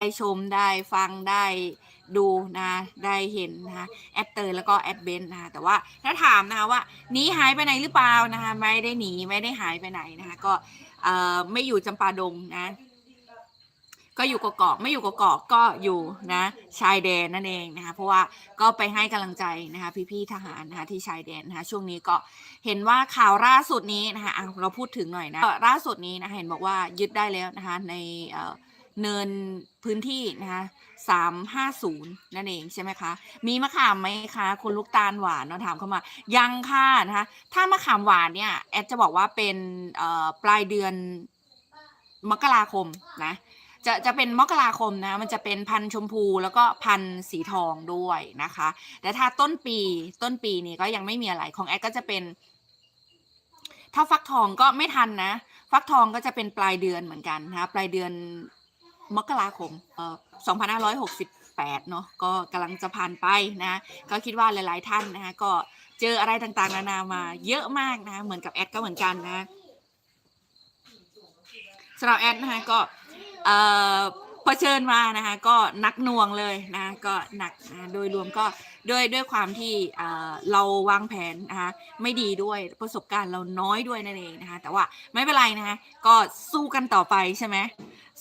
ได้ชมได้ฟังได้ดูนะได้เห็นนะคะแอดเตอร์แล้วก็แอดเบนนะคะแต่ว่าถ้าถามนะคะว่าหนีหายไปไหนหรือเปล่านะคะไม่ได้หนีไม่ได้หายไปไหนนะคะก็เอ่อไม่อยู่จำปาดงนะ ก็อยู่กกอกไม่อยู่กกอกก็อยู่นะชายแดนนั่นเองนะคะเพราะว่าก็ไปให้กำลังใจนะคะพี่ๆทหารนะคะที่ชายแดนนะคะช่วงนี้ก็เห็นว่าข่าวล่าสุดนี้นะคะเราพูดถึงหน่อยนะล่าสุดนี้นะะเห็นบอกว่ายึดได้แล้วนะคะในเอ่อ เนินพื้นที่นะคะสามห้าศูนย์นั่นเองใช่ไหมคะ มีมะขามไหมคะคุณลูกตาลหวานเนาถามเข้ามา ยังค่ะนะคะ ถ้ามะขามหวานเนี่ยแอดจะบอกว่าเป็นปลายเดือนมกราคมนะจะจะเป็นมกราคมนะ มันจะเป็นพันชมพูแล้วก็พันสีทองด้วยนะคะ แต่ถ้าต้นปีต้นปีนี้ก็ยังไม่มีอะไรของแอดก็จะเป็น ถ้าฟักทองก็ไม่ทันนะ ฟักทองก็จะเป็นปลายเดือนเหมือนกันนะคะปลายเดือน มกราคมเอ่อ2568 เนาะก็กำลังจะผ่านไปนะ ก็คิดว่าหลายๆท่านนะคะก็เจออะไรต่างๆ นานามาเยอะมากนะคะเหมือนกับแอดก็เหมือนกันนะสำหรับแอดนะคะก็เอ่อเผชิญมานะคะก็หนักหน่วงเลยนะก็หนักนะโดยรวมก็ด้วยด้วยความที่เราวางแผนนะคะไม่ดีด้วยประสบการณ์เราน้อยด้วยนั่นเองนะคะแต่ว่าไม่เป็นไรนะคะก็สู้กันต่อไปใช่ไหม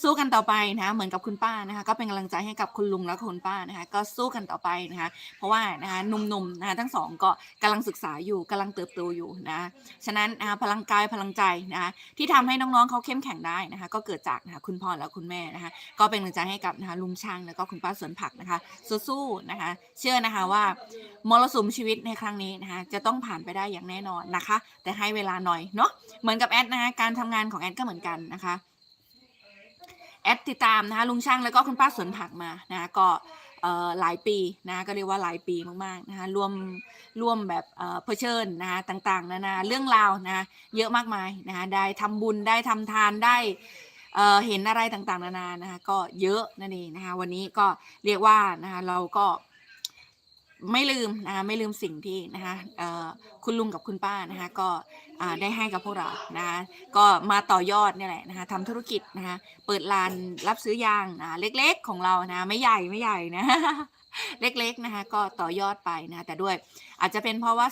สู้กันต่อไปนะคะเหมือนกับคุณป้านะคะก็เป็นกำลังใจให้กับคุณลุงและคุณป้านะคะก็สู้กันต่อไปนะคะเพราะว่านะคะหนุ่มๆนะคะทั้งสองก็กำลังศึกษาอยู่กำลังเติบโตอยู่นะฉะนั้นนะคะพลังกายพลังใจนะคะที่ทำให้น้องๆเขาเข้มแข็งได้นะคะก็เกิดจากนะคะคุณพ่อและคุณแม่นะคะก็เป็นกำลังใจให้กับนะคะลุงช่างแล้วก็คุณป้าสวนผักนะคะสู้ๆนะคะเชื่อนะคะว่ามรสุมชีวิตในครั้งนี้นะคะจะต้องผ่านไปได้อย่างแน่นอนนะคะ แต่ให้เวลาหน่อยเนาะเหมือนกับแอดนะคะการทำงานของแอดก็เหมือนกันนะคะแอดติดตามนะคะลุงช่างแล้วก็คุณป้าสวนผักมานะคะก็หลายปีนะก็เรียกว่าหลายปีมากๆนะคะร่วมร่วมแบบเผชิญนะคะต่างๆนานาเรื่องราวนะะเยอะมากมายนะคะได้ทำบุญได้ทำทานได้เอ่อเห็นอะไรต่างๆ นานานะคะก็เยอะนั่นเองนะคะวันนี้ก็เรียกว่านะคะเราก็ ไม่ลืมนะคะไม่ลืมสิ่งที่นะคะคุณลุงกับคุณป้านะคะก็ได้ให้กับพวกเรานะคะก็มาต่อยอดนี่แหละนะคะทำธุรกิจนะคะเปิดร้านรับซื้อยางนะเล็กๆของเรานะไม่ใหญ่ไม่ใหญ่นะ เล็กๆนะคะก็ต่อยอดไปนะคะแต่ด้วยอาจจะเป็นเพราะว่า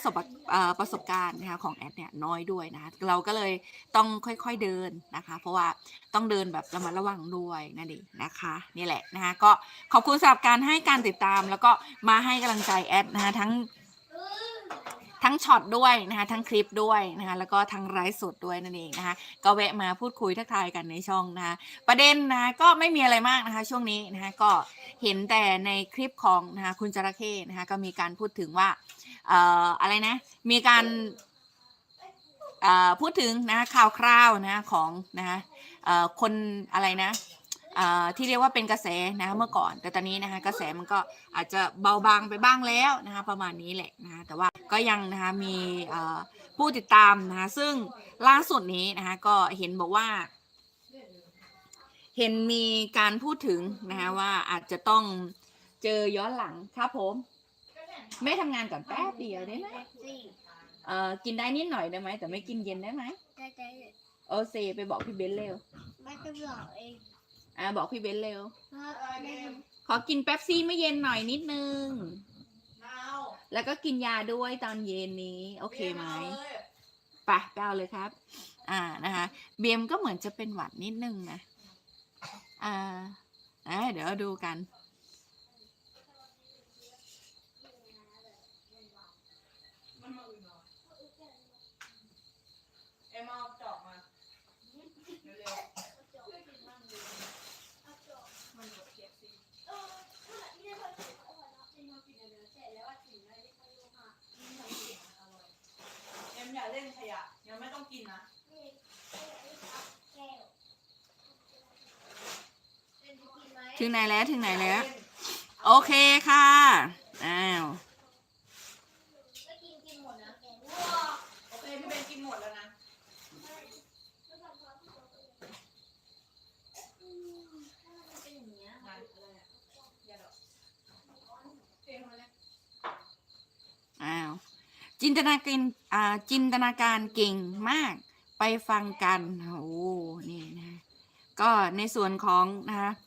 ประสบการณ์นะคะของแอดเนี่ยน้อยด้วยนะคะเราก็เลยต้องค่อยๆเดินนะคะ เพราะว่าต้องเดินแบบระมัดระวังด้วยนั่นเองนะคะนี่แหละนะคะก็ขอบคุณสำหรับการให้การติดตามแล้วก็มาให้กำลังใจแอดนะคะทั้ง ทั้งช็อตด้วยนะคะทั้งคลิปด้วยนะคะแล้วก็ทั้งไลฟ์สดด้วยนั่นเองนะคะก็แวะมาพูดคุยทักทายกันในช่องนะคะประเด็นนะคะก็ไม่มีอะไรมากนะคะ ช่วงนี้นะคะก็เห็นแต่ในคลิปของนะคะคุณจระเข้นะคะก็มีการพูดถึงว่าเอ่ออะไรนะมีการเอ่อพูดถึงนะข่าวคราวนะของนะคะเอ่อคนอะไรนะ ที่เรียกว่าเป็นกระแสนะคะเมื่อก่อน แต่ตอนนี้นะคะกระแสมันก็อาจจะเบาบางไปบ้างแล้วนะคะประมาณนี้แหละนะคะแต่ว่าก็ยังนะคะมีเอ่อผู้ติดตามนะคะซึ่งล่าสุดนี้นะคะก็เห็นบอกว่า เห็นมีการพูดถึงนะคะว่าอาจจะต้องเจอย้อนหลังครับผม ไม่ทำงานก่อนแป๊บเดียวได้ไหมเอ่อกินได้นิดหน่อยได้ไหมแต่ไม่กินเย็นได้ไหมโอเซไปบอกพี่เบนเร็วไม่จะบอกเอง อ่าบอกพี่เบนเร็วว่าไม่ขอกินแป๊บซี่ไม่เย็นหน่อยนิดนึงแล้วก็กินยาด้วยตอนเย็นนี้ โอเคไหมไปไปเอาเลยครับ อ่านะคะ เบียมก็เหมือนจะเป็นหวัดนิดนึงนะ อ่าเอ้ยเดี๋ยวดูกัน เอ็มเอาจอกมาเร็วๆเอ็มอย่าเล่นขยะยังไม่ต้องกินนะ ถึงไหนแล้วถึงไหนแล้ว โอเคค่ะ อ้าวโอเคพี่เบนกินหมดแล้วนะงานอะไรอะอย่าดอกเอ็มมาแล้วอ้าว จินตนาการอ่าจินตนาการเก่งมาก ไปฟังกัน โอ้นี่นะ ก็ในส่วนของนะคะเอ่อ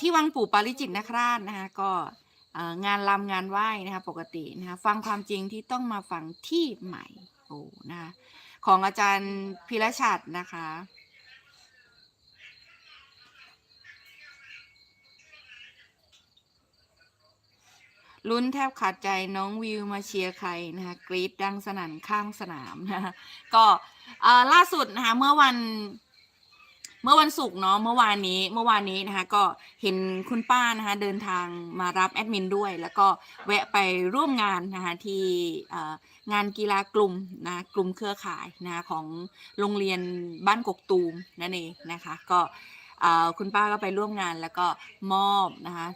ที่วังปู่ปาริจิตนคราชนะคะก็งานรำงานไหว้นะคะปกตินะคะฟังความจริงที่ต้องมาฟังที่ใหม่โอ้นะคะของอาจารย์พิรชัดนะคะลุ้นแทบขาดใจน้องวิวมาเชียร์ใครนะคะกรีดดังสนั่นข้างสนามนะคะก็ล่าสุดนะคะเมื่อวัน เมื่อวันศุกร์เนาะเมื่อวานนี้เมื่อวานนี้นะคะก็เห็นคุณป้านะคะเดินทางมารับแอดมินด้วย แล้วก็แวะไปร่วมงานนะคะที่งานกีฬากลุ่มนะกลุ่มเครือข่ายนะะของโรงเรียนบ้านกกตูมนั่นเองนะคะก็คุณป้าก็ไปร่วมงานแล้วก็มอบนะคะ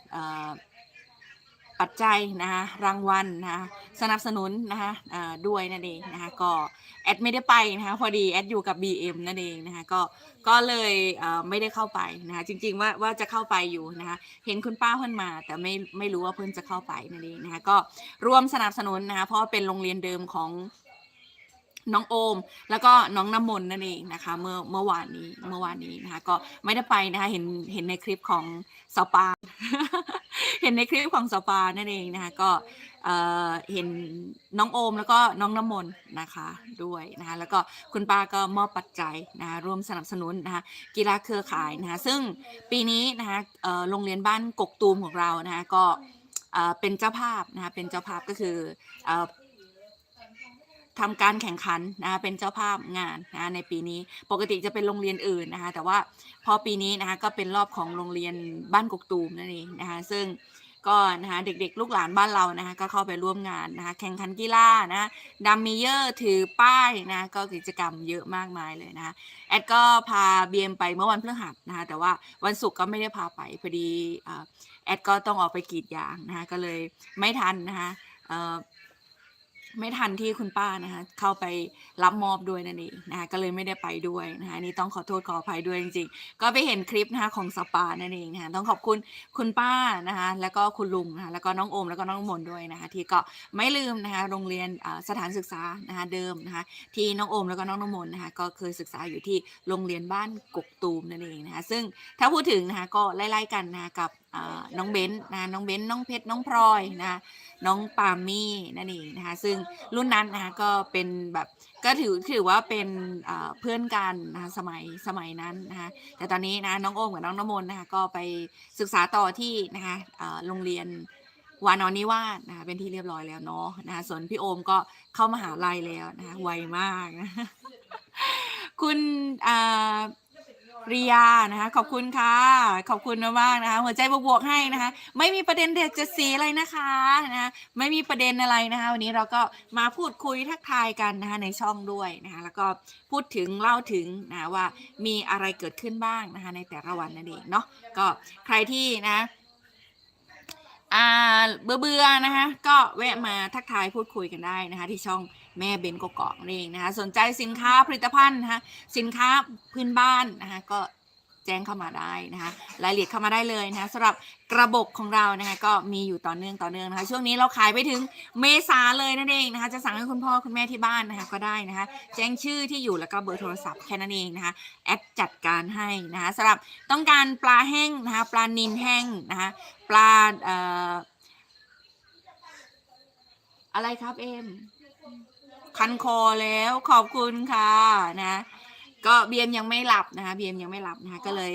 ปัจจัยนะคะรางวัลนะคะสนับสนุนนะคะด้วยนั่นเองนะคะก็แอดไม่ได้ไปนะคะพอดีแอดอยู่กับ BM นั่นเองนะคะก็ก็เลยไม่ได้เข้าไปนะคะจริงๆว่าว่าจะเข้าไปอยู่นะคะเห็นคุณป้าเพิ่นมา แต่ไม่ไม่รู้ว่าเพิ่นจะเข้าไปนั่นเองนะคะก็ร่วมสนับสนุนนะคะเพราะว่าเป็นโรงเรียนเดิมของน้องโอม แล้วก็น้องน้ำมนต์นั่นเองนะคะ เมื่อเมื่อวานนี้เมื่อวานนี้นะคะ ก็ไม่ได้ไปนะคะเห็นเห็นในคลิปของสปา เห็นในคลิปของสปานั่นเองนะคะก็เอ่อเห็นน้องโอมแล้วก็น้องน้ำมนต์นะคะด้วยนะคะแล้วก็คุณป้าก็มอบปัจจัยนะคะร่วมสนับสนุนนะคะกีฬาเครือข่ายนะคะซึ่งปีนี้นะคะเอ่อโรงเรียนบ้านกกตูมของเรานะคะก็เอ่อเป็นเจ้าภาพนะคะเป็นเจ้าภาพก็คือเอ่อ ทำการแข่งขันนะคะเป็นเจ้าภาพงานนะคะในปีนี้ปกติจะเป็นโรงเรียนอื่นนะคะแต่ว่าพอปีนี้นะคะก็เป็นรอบของโรงเรียนบ้านกกตูมนั่นเองนะคะซึ่งก็นะคะเด็กๆ ลูกหลานบ้านเรานะคะก็เข้าไปร่วมงานนะคะแข่งขันกีฬานะดัมมีเยอร์ถือป้ายนะก็กิจกรรมเยอะมากมายเลยนะคะแอดก็พาเบียมไปเมื่อวันพฤหัสนะคะแต่ว่าวันศุกร์ก็ไม่ได้พาไปพอดีแอดก็ต้องออกไปกรีดยางนะคะก็เลยไม่ทันนะคะ ไม่ทันที่คุณป้านะคะเข้าไปรับมอบด้วยนั่นเองนะคะก็เลยไม่ได้ไปด้วยนะคะนี่ต้องขอโทษขออภัยด้วยจริงๆ ก็ไปเห็นคลิปนะคะของสปานั่นเองนะคะต้องขอบคุณคุณป้านะคะแล้วก็คุณลุงนะคะแล้วก็น้องโอมแล้วก็น้องมนด้วยนะคะที่ก็ไม่ลืมนะคะโรงเรียนสถานศึกษานะคะเดิมนะคะที่น้องโอมแล้วก็น้องน้ำมนนะคะก็เคยศึกษาอยู่ที่โรงเรียนบ้านกกตูมนั่นเองนะคะซึ่งถ้าพูดถึงนะคะก็ไล่ๆกันนะคะกับ น้องเบนซ์นะน้องเบนซ์น้องเพชรน้องพลอยนะน้องปามี่นั่นเองนะคะซึ่งรุ่นนั้นนะคะก็เป็นแบบก็ถือถือว่าเป็นเพื่อนกันนะคะสมัยสมัยนั้นนะคะแต่ตอนนี้นะน้องโอมกับน้องน้ำมนต์นะคะก็ไปศึกษาต่อที่นะคะโรงเรียนวานอนนิวาสนะคะเป็นที่เรียบร้อยแล้วเนาะนะคะส่วนพี่โอมก็เข้ามหาลัยแล้วนะคะไวมากนะคุณอ่า ริยานะคะขอบคุณค่ะ ขอบคุณมากๆนะคะหัวใจบวกๆให้นะคะ ไม่มีประเด็นเด็ดจะสีอะไรนะคะนะไม่มีประเด็นอะไรนะคะ วันนี้เราก็มาพูดคุยทักทายกันนะคะในช่องด้วยนะคะแล้วก็พูดถึงเล่าถึงนะว่ามีอะไรเกิดขึ้นบ้างนะคะในแต่ละวันนั่นเองเนาะก็ใครที่นะอ่าเบื่อเบื่อๆนะคะ ก็แวะมาทักทายพูดคุยกันได้นะคะ ที่ช่อง แม่เบนกกอกนี่เองนะคะสนใจสินค้าผลิตภัณฑ์นะคะสินค้าพื้นบ้านนะคะก็แจ้งเข้ามาได้นะคะรายละเอียดเข้ามาได้เลยนะคะสำหรับกระบอกของเรานะคะก็มีอยู่ต่อเนื่องต่อเนื่องนะคะช่วงนี้เราขายไปถึงเมษาเลยนั่นเองนะคะจะสั่งให้คุณพ่อคุณแม่ที่บ้านนะคะก็ได้นะคะแจ้งชื่อที่อยู่แล้วก็เบอร์โทรศัพท์แค่นั้นเองนะคะแอดจัดการให้นะคะสำหรับต้องการปลาแห้งนะคะปลานิลแห้งนะคะปลาอะไรครับเอ็ม คันคอแล้วขอบคุณค่ะนะก็เบียมยังไม่หลับนะคะเบียมยังไม่หลับนะคะก็เลย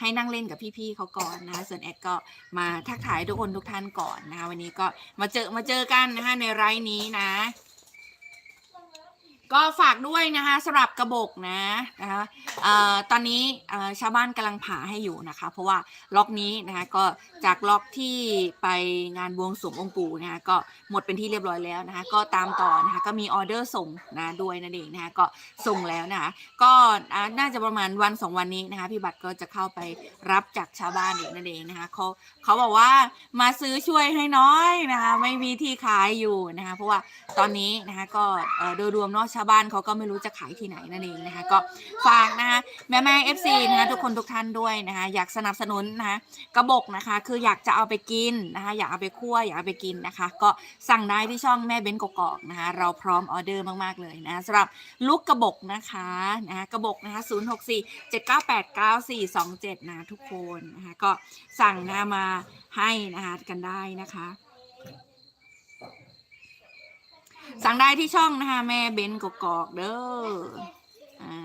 ให้นั่งเล่นกับพี่ๆเขาก่อนนะคะส่วนแอดก็มาทักทายทุกคนทุกท่านก่อนนะคะวันนี้ก็มาเจอมาเจอกันนะคะในไลฟ์นี้นะ ก็ฝากด้วยนะคะสำหรับกระบอกนะนะคะเอ่อตอนนี้เอ่อชาวบ้านกำลังผ่าให้อยู่นะคะ เพราะว่าล็อกนี้นะคะก็จากล็อกที่ไปงานบวงสรวงองค์ปู่นะคะก็หมดเป็นที่เรียบร้อยแล้วนะคะก็ตามต่อนะคะก็มีออเดอร์ส่งนะด้วยนั่นเองนะคะก็ส่งแล้วนะคะก็อ่าน่าจะประมาณวันสองวันนี้นะคะพี่บัตรก็จะเข้าไปรับจากชาวบ้านเองนั่นเองนะคะเขาเขาบอกว่ามาซื้อช่วยให้น้อยนะคะไม่มีที่ขายอยู่นะคะเพราะว่าตอนนี้นะคะก็เอ่อโดยรวมเนาะชาวาวบ้านเขาก็ไม่รู้จะขายที่ไหนนั่นเองนะคะ ก็ฝากนะคะแม่แม่เอฟซีนะคะทุกคนทุกท่านด้วยนะคะอยากสนับสนุนนะคะกระบอกนะคะ คืออยากจะเอาไปกินนะคะอยากเอาไปคั่วอยากเอาไปกินนะคะ ก็สั่งได้ที่ช่องแม่เบ้นกกอกนะคะเราพร้อมออเดอร์มากๆเลยนะสำหรับลูกกระบอกนะคะนะคะกระบอกนะคะ0 6 4 7 9 8 9 4 2 7นะทุกคนนะคะก็สั่งนะมาให้นะคะกันได้นะคะ สั่งได้ที่ช่องนะคะ แม่เบนกอกเด้อ